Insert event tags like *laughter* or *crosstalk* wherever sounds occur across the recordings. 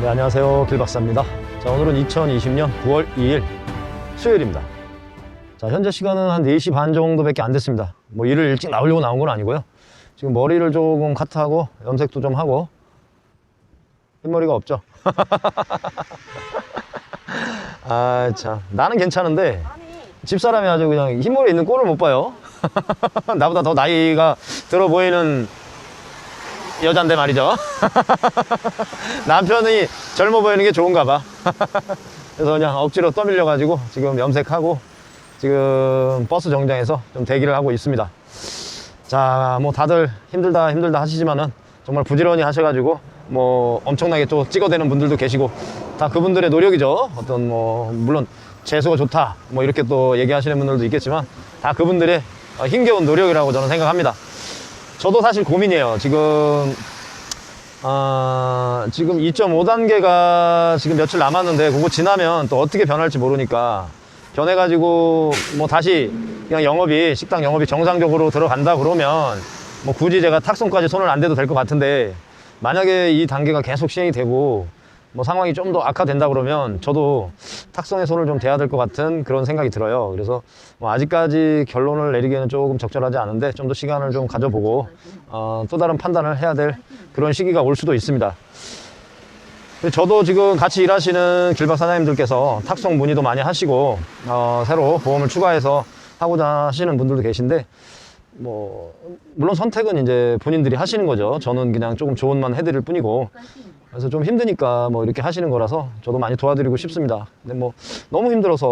네, 안녕하세요. 길박사입니다. 자, 오늘은 2020년 9월 2일 수요일입니다. 자, 현재 시간은 한 4시 반 정도밖에 안 됐습니다. 뭐 일을 일찍 나오려고 나온 건 아니고요. 지금 머리를 조금 카트하고 염색도 좀 하고 흰머리가 없죠? *laughs* 아, 참. 나는 괜찮은데 집사람이 아주 그냥 흰머리 있는 꼴을 못 봐요. *laughs* 나보다 더 나이가 들어 보이는 여잔데 말이죠. *laughs* 남편이 젊어 보이는 게 좋은가 봐. 그래서 그냥 억지로 떠밀려 가지고 지금 염색하고 지금 버스 정장에서 좀 대기를 하고 있습니다. 자, 뭐 다들 힘들다 힘들다 하시지만은 정말 부지런히 하셔가지고 뭐 엄청나게 또 찍어대는 분들도 계시고 다 그분들의 노력이죠. 어떤 뭐 물론 재수가 좋다 뭐 이렇게 또 얘기하시는 분들도 있겠지만 다 그분들의 어, 힘겨운 노력이라고 저는 생각합니다. 저도 사실 고민이에요. 지금 아, 지금 2.5단계가 지금 며칠 남았는데 그거 지나면 또 어떻게 변할지 모르니까 변해가지고 뭐 다시 그냥 영업이 식당 영업이 정상적으로 들어간다 그러면 뭐 굳이 제가 탁송까지 손을 안 대도 될 것 같은데 만약에 이 단계가 계속 시행이 되고 뭐 상황이 좀 더 악화된다 그러면 저도 탁송에 손을 좀 대야 될 것 같은 그런 생각이 들어요. 그래서 뭐 아직까지 결론을 내리기에는 조금 적절하지 않은데 좀 더 시간을 좀 가져보고 어, 또 다른 판단을 해야 될 그런 시기가 올 수도 있습니다. 저도 지금 같이 일하시는 길박 사장님들께서 탁송 문의도 많이 하시고 어, 새로 보험을 추가해서 하고자 하시는 분들도 계신데 뭐 물론 선택은 이제 본인들이 하시는 거죠. 저는 그냥 조금 조언만 해드릴 뿐이고 그래서 좀 힘드니까 뭐 이렇게 하시는 거라서 저도 많이 도와드리고 싶습니다. 근데 뭐 너무 힘들어서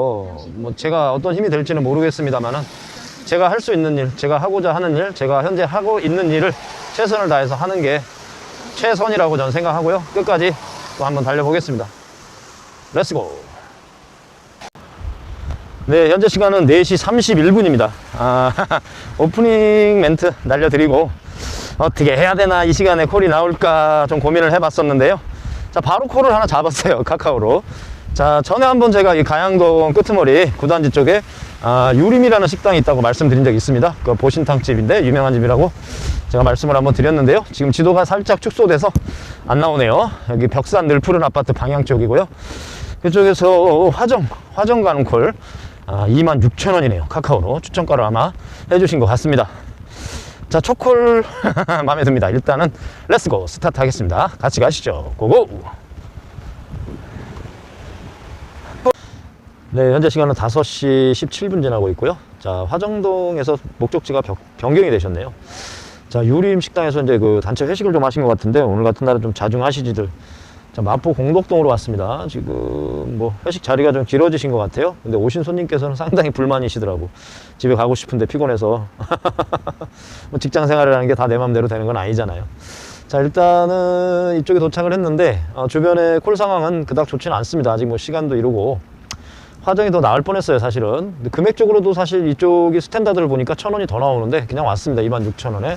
뭐 제가 어떤 힘이 될지는 모르겠습니다만은 제가 할 수 있는 일, 제가 하고자 하는 일, 제가 현재 하고 있는 일을 최선을 다해서 하는 게 최선이라고 저는 생각하고요. 끝까지 또 한번 달려보겠습니다. 렛츠고! 네, 현재 시간은 4시 31분입니다. 아, *laughs* 오프닝 멘트 날려드리고 어떻게 해야 되나 이 시간에 콜이 나올까 좀 고민을 해봤었는데요. 자, 바로 콜을 하나 잡았어요. *laughs* 카카오로. 자, 전에 한번 제가 이 가양동 끄트머리 구단지 쪽에 아, 유림이라는 식당이 있다고 말씀드린 적이 있습니다. 그 보신탕집인데 유명한 집이라고 제가 말씀을 한번 드렸는데요. 지금 지도가 살짝 축소돼서 안 나오네요. 여기 벽산 늘 푸른 아파트 방향 쪽이고요. 그쪽에서 화정, 화정 가는 콜 아, 26,000원이네요. 카카오로 추천가를 아마 해주신 것 같습니다. 자, 초콜 *laughs* 마음에 듭니다. 일단은 렛츠고 스타트 하겠습니다. 같이 가시죠. 고고! 네, 현재 시간은 5시 17분 지나고 있고요. 자, 화정동에서 목적지가 변- 변경이 되셨네요. 자, 유림 식당에서 이제 그 단체 회식을 좀 하신 것 같은데 오늘 같은 날은 좀 자중하시지들. 자, 마포 공덕동으로 왔습니다. 지금 뭐 회식 자리가 좀 길어지신 것 같아요. 근데 오신 손님께서는 상당히 불만이시더라고. 집에 가고 싶은데 피곤해서. *laughs* 뭐 직장 생활이라는 게 다 내 맘대로 되는 건 아니잖아요. 자, 일단은 이쪽에 도착을 했는데 어, 주변의 콜 상황은 그닥 좋지는 않습니다. 아직 뭐 시간도 이르고 화정이 더 나을 뻔했어요, 사실은. 근데 금액적으로도 사실 이쪽이 스탠다드를 보니까 천 원이 더 나오는데 그냥 왔습니다. 26,000원에.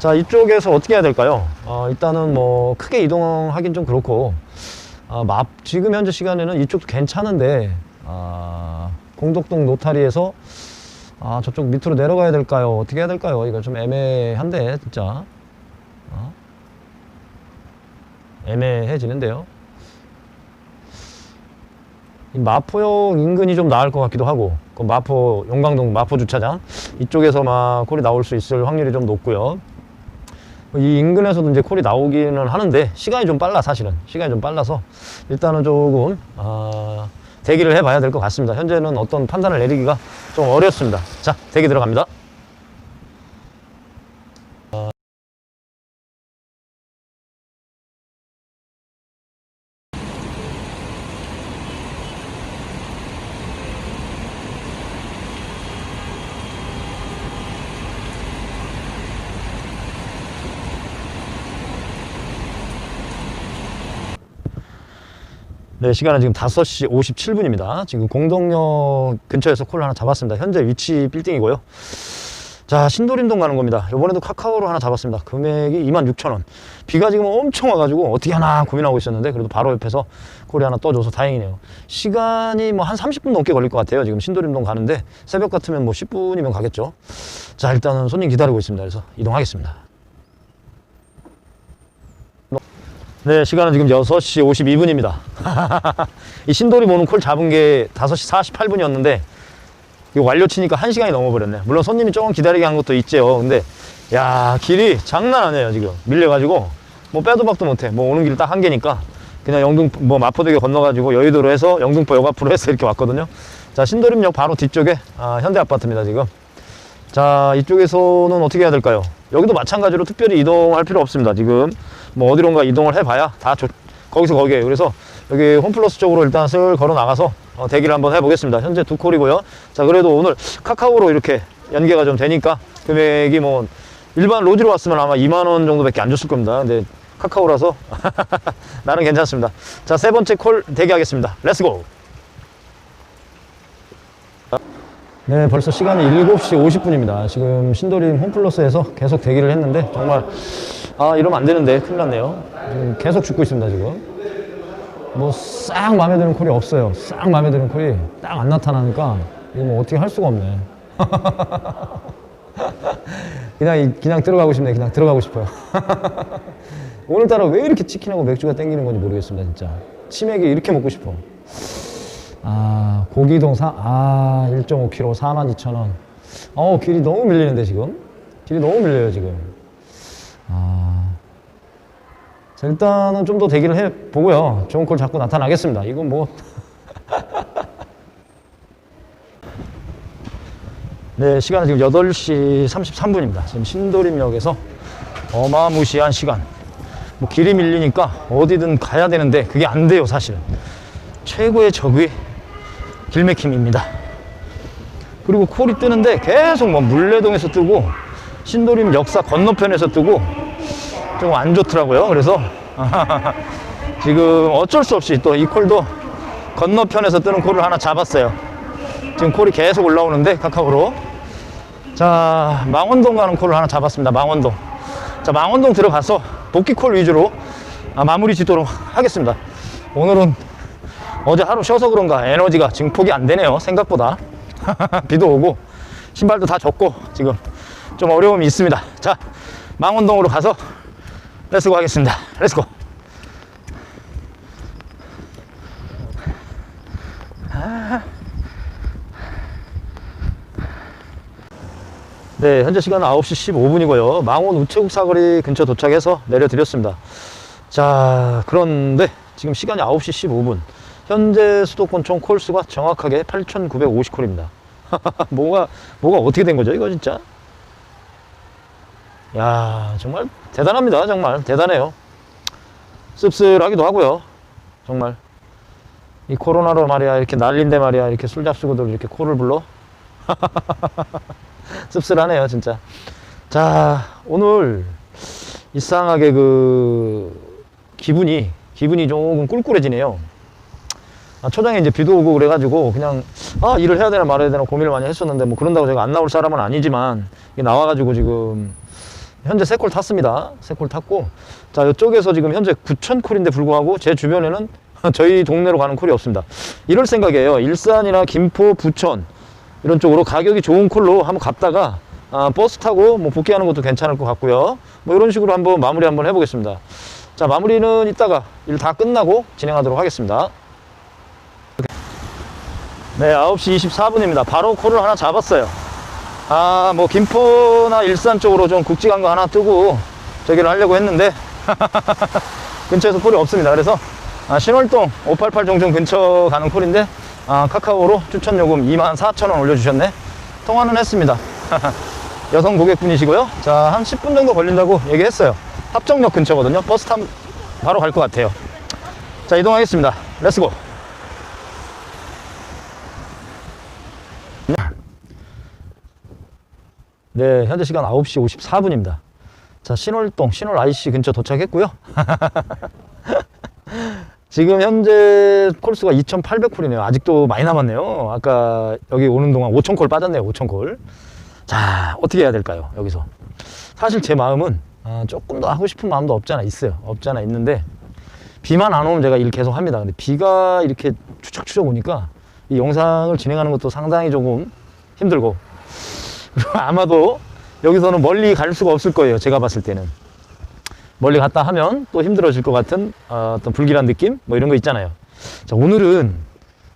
자, 이쪽에서 어떻게 해야 될까요? 어, 일단은 뭐 크게 이동하긴 좀 그렇고 아, 마, 지금 현재 시간에는 이쪽도 괜찮은데 아, 공덕동 노타리에서 아, 저쪽 밑으로 내려가야 될까요? 어떻게 해야 될까요? 이거 좀 애매한데 진짜 어? 애매해지는데요. 이 마포역 인근이 좀 나을 것 같기도 하고 그 마포 용광동 마포 주차장 이쪽에서 막 콜이 나올 수 있을 확률이 좀 높고요. 이 인근에서도 이제 콜이 나오기는 하는데 시간이 좀 빨라 사실은 시간이 좀 빨라서 일단은 조금 아, 대기를 해봐야 될 것 같습니다. 현재는 어떤 판단을 내리기가 좀 어렵습니다. 자 대기 들어갑니다. 네, 시간은 지금 5시 57분입니다. 지금 공동역 근처에서 콜을 하나 잡았습니다. 현재 위치 빌딩이고요. 자, 신도림동 가는 겁니다. 이번에도 카카오로 하나 잡았습니다. 금액이 26,000원. 비가 지금 엄청 와가지고 어떻게 하나 고민하고 있었는데 그래도 바로 옆에서 콜이 하나 떠줘서 다행이네요. 시간이 뭐 한 30분 넘게 걸릴 것 같아요. 지금 신도림동 가는데 새벽 같으면 뭐 10분이면 가겠죠. 자, 일단은 손님 기다리고 있습니다. 그래서 이동하겠습니다. 네, 시간은 지금 6시 52분입니다. *laughs* 이 신돌이 모는 콜 잡은 게 5시 48분이었는데, 이거 완료 치니까 1시간이 넘어버렸네. 물론 손님이 조금 기다리게 한 것도 있죠. 근데, 야, 길이 장난 아니에요, 지금. 밀려가지고, 뭐 빼도 박도 못해. 뭐 오는 길 딱 한 개니까, 그냥 영등, 뭐 마포대교 건너가지고 여의도로 해서 영등포 역 앞으로 해서 이렇게 왔거든요. 자, 신도림역 바로 뒤쪽에, 아, 현대 아파트입니다, 지금. 자, 이쪽에서는 어떻게 해야 될까요? 여기도 마찬가지로 특별히 이동할 필요 없습니다. 지금 뭐 어디론가 이동을 해봐야 다 조- 거기서 거기에요. 그래서 여기 홈플러스 쪽으로 일단 슬 걸어 나가서 어, 대기를 한번 해보겠습니다. 현재 두 콜이고요. 자, 그래도 오늘 카카오로 이렇게 연계가 좀 되니까 금액이 뭐 일반 로지로 왔으면 아마 2만 원 정도밖에 안 줬을 겁니다. 근데 카카오라서 *laughs* 나는 괜찮습니다. 자, 세 번째 콜 대기하겠습니다. 렛츠고! 네, 벌써 시간이 7시 50분입니다. 지금 신도림 홈플러스에서 계속 대기를 했는데 정말 아 이러면 안 되는데 큰일 났네요. 지금 계속 죽고 있습니다 지금. 뭐 싹 마음에 드는 콜이 없어요. 싹 마음에 드는 콜이 딱 안 나타나니까 이거 뭐 어떻게 할 수가 없네. *laughs* 그냥 이- 그냥 들어가고 싶네. 그냥 들어가고 싶어요. *laughs* 오늘따라 왜 이렇게 치킨하고 맥주가 땡기는 건지 모르겠습니다 진짜. 치맥이 이렇게 먹고 싶어. 아, 고기동 사, 아, 1.5kg 42,000원. 어, 길이 너무 밀리는데, 지금? 길이 너무 밀려요, 지금. 아. 자, 일단은 좀 더 대기를 해 보고요. 좋은 콜 자꾸 나타나겠습니다. 이건 뭐. *laughs* 네, 시간은 지금 8시 33분입니다. 지금 신도림역에서 어마무시한 시간. 뭐 길이 밀리니까 어디든 가야 되는데 그게 안 돼요, 사실은. 최고의 적이 길맥힘입니다. 그리고 콜이 뜨는데 계속 뭐 물레동에서 뜨고 신도림 역사 건너편에서 뜨고 좀 안 좋더라고요. 그래서 *laughs* 지금 어쩔 수 없이 또 이 콜도 건너편에서 뜨는 콜을 하나 잡았어요. 지금 콜이 계속 올라오는데 카카오로 자 망원동 가는 콜을 하나 잡았습니다. 망원동 자 망원동 들어가서 복귀 콜 위주로 아, 마무리 짓도록 하겠습니다. 오늘은 어제 하루 쉬어서 그런가 에너지가 증폭이 안 되네요. 생각보다. *laughs* 비도 오고, 신발도 다 젖고, 지금 좀 어려움이 있습니다. 자, 망원동으로 가서 렛츠고 하겠습니다. 렛츠고. 네, 현재 시간은 9시 15분이고요. 망원 우체국 사거리 근처 도착해서 내려드렸습니다. 자, 그런데 지금 시간이 9시 15분. 현재 수도권 총 콜수가 정확하게 8,950콜입니다. *laughs* 뭐가, 뭐가 어떻게 된 거죠, 이거 진짜? 야 정말 대단합니다. 정말 대단해요. 씁쓸하기도 하고요. 정말. 이 코로나로 말이야, 이렇게 난린데 말이야, 이렇게 술 잡수고들 이렇게 코를 불러? *laughs* 씁쓸하네요, 진짜. 자, 오늘 이상하게 그 기분이 기분이 조금 꿀꿀해지네요. 아, 초장에 이제 비도 오고 그래가지고 그냥 아 일을 해야 되나 말아야 되나 고민을 많이 했었는데 뭐 그런다고 제가 안 나올 사람은 아니지만 나와가지고 지금 현재 세 콜 탔습니다. 세 콜 탔고 자 이쪽에서 지금 현재 9천 콜인데 불구하고 제 주변에는 *laughs* 저희 동네로 가는 콜이 없습니다. 이럴 생각이에요. 일산이나 김포, 부천 이런 쪽으로 가격이 좋은 콜로 한번 갔다가 아, 버스 타고 뭐 복귀하는 것도 괜찮을 것 같고요. 뭐 이런 식으로 한번 마무리 한번 해보겠습니다. 자 마무리는 이따가 일 다 끝나고 진행하도록 하겠습니다. 네, 9시 24분입니다. 바로 콜을 하나 잡았어요. 아, 뭐, 김포나 일산 쪽으로 좀 굵직한 거 하나 뜨고, 저기를 하려고 했는데, *laughs* 근처에서 콜이 없습니다. 그래서, 아, 신월동 588 종점 근처 가는 콜인데, 아, 카카오로 추천 요금 24,000원 올려주셨네. 통화는 했습니다. *laughs* 여성 고객분이시고요. 자, 한 10분 정도 걸린다고 얘기했어요. 합정역 근처거든요. 버스 타면 바로 갈 것 같아요. 자, 이동하겠습니다. 렛츠고. 네, 현재 시간 9시 54분입니다. 자, 신월동, 신월 IC 근처 도착했고요. *laughs* 지금 현재 콜수가 2,800콜이네요. 아직도 많이 남았네요. 아까 여기 오는 동안 5,000콜 빠졌네요. 5,000콜. 자, 어떻게 해야 될까요? 여기서. 사실 제 마음은 아, 조금 더 하고 싶은 마음도 없잖아 있어요. 없잖아 있는데 비만 안 오면 제가 일 계속 합니다. 근데 비가 이렇게 추적추적 오니까 이 영상을 진행하는 것도 상당히 조금 힘들고 *laughs* 아마도 여기서는 멀리 갈 수가 없을 거예요. 제가 봤을 때는. 멀리 갔다 하면 또 힘들어질 것 같은 어, 어떤 불길한 느낌? 뭐 이런 거 있잖아요. 자, 오늘은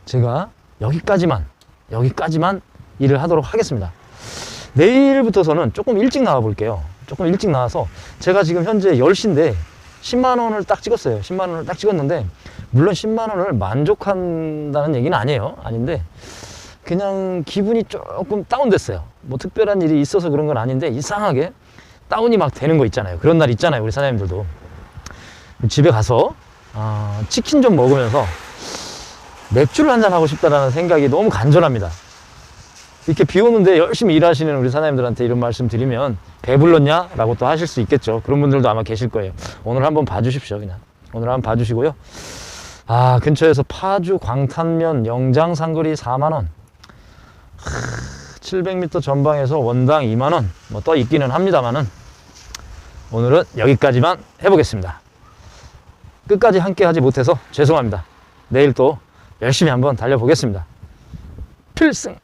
제가 여기까지만, 여기까지만 일을 하도록 하겠습니다. 내일부터서는 조금 일찍 나와 볼게요. 조금 일찍 나와서 제가 지금 현재 10시인데 10만 원을 딱 찍었어요. 10만 원을 딱 찍었는데 물론 10만 원을 만족한다는 얘기는 아니에요. 아닌데 그냥 기분이 조금 다운됐어요. 뭐 특별한 일이 있어서 그런 건 아닌데 이상하게 다운이 막 되는 거 있잖아요. 그런 날 있잖아요. 우리 사장님들도. 집에 가서 아, 치킨 좀 먹으면서 맥주를 한잔 하고 싶다라는 생각이 너무 간절합니다. 이렇게 비 오는데 열심히 일하시는 우리 사장님들한테 이런 말씀 드리면 배불렀냐? 라고 또 하실 수 있겠죠. 그런 분들도 아마 계실 거예요. 오늘 한번 봐주십시오, 그냥. 오늘 한번 봐주시고요. 아, 근처에서 파주 광탄면 영장 상거리 4만원. 700m 전방에서 원당 2만원. 뭐 떠 있기는 합니다만은 오늘은 여기까지만 해보겠습니다. 끝까지 함께 하지 못해서 죄송합니다. 내일 또 열심히 한번 달려보겠습니다. 필승!